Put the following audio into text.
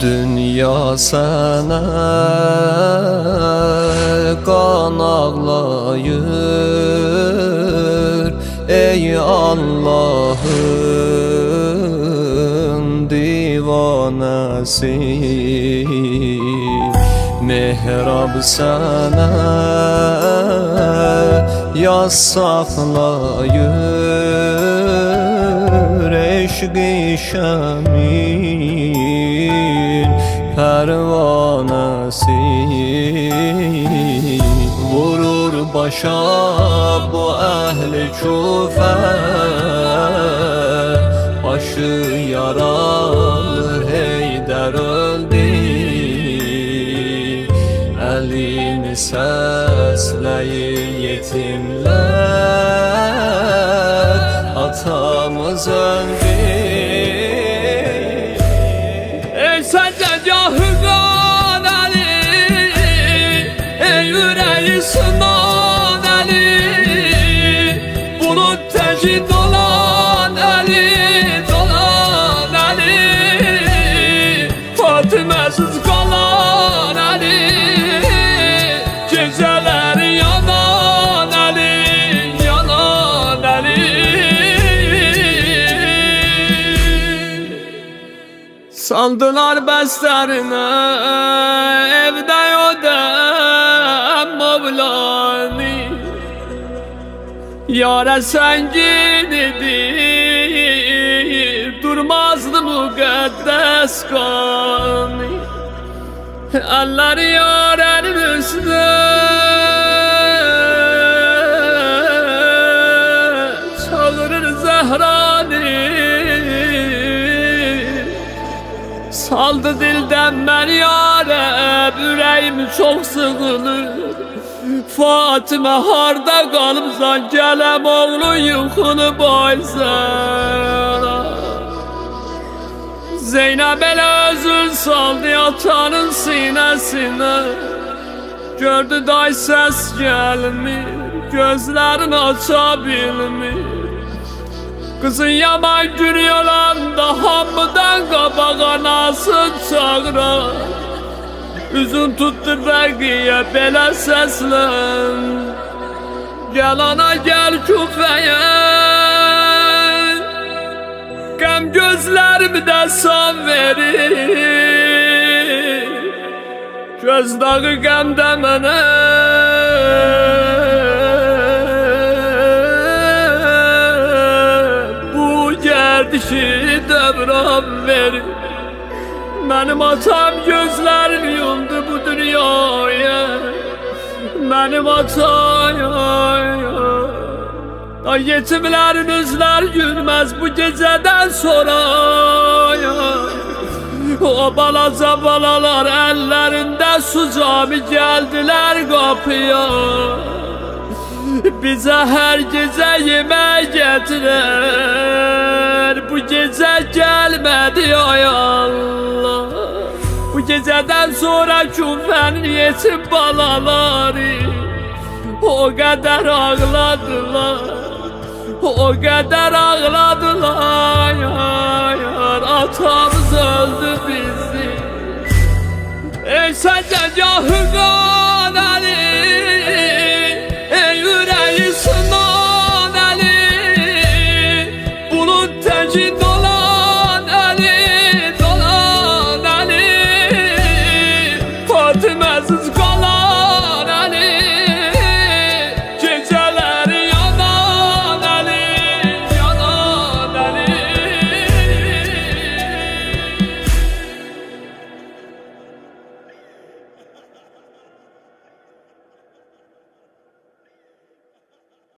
Dünya sana kan ağlayır Ey Allah'ın divanesi Mehrab sana yasaklayır Eşq-i şemin pervanesi Vurur başa bu ehli küfe Başı yaralı Elini səsləyir yetimlər Atamız öldü. Ey səccəcahı qan əli Ey ürəyi sınan təki dolan əli Dolan Sandılar bəstərinə evdə yodəm Mevlani. Yara səngin idi Durmazdı müqəddəs qani. Əlləri yarənin üstə Çağırır Zehrani Saldı dildən mən yarə Ürəyim çox sıxılır Fatimə harda qalıbsan Gələm oğlu yuxunu baysana Zeynəb elə özün saldı atanın sinəsinə Gördü day səs gəlmir Gözlərini aça bilmir Kızın yaman gülüyoranda hamıdan kabağa nasıl çağırar Üzün tuttu bəqiyə belə səslən Gəl ana gəl küfəyə Qəm gözlərimdə son verir Göz dağı qəmdə mənə Bu gərdişi devran verir Benim atam gözlerini yumdu bu dünyaya. Benim ataya Ay yetimlerin üzler gülmez bu geceden sonra. Ya. O balaca balalar ellerinde su cami geldiler kapıya Bize her gece yemek getirir. Bu gece gelmedi ay Allah. Bu geceden sonra küfenin yetim balaları. O kadar ağladılar. O kadar ağladılar. Yar, Atamız öldü bizi. Ey səccəhgahı qan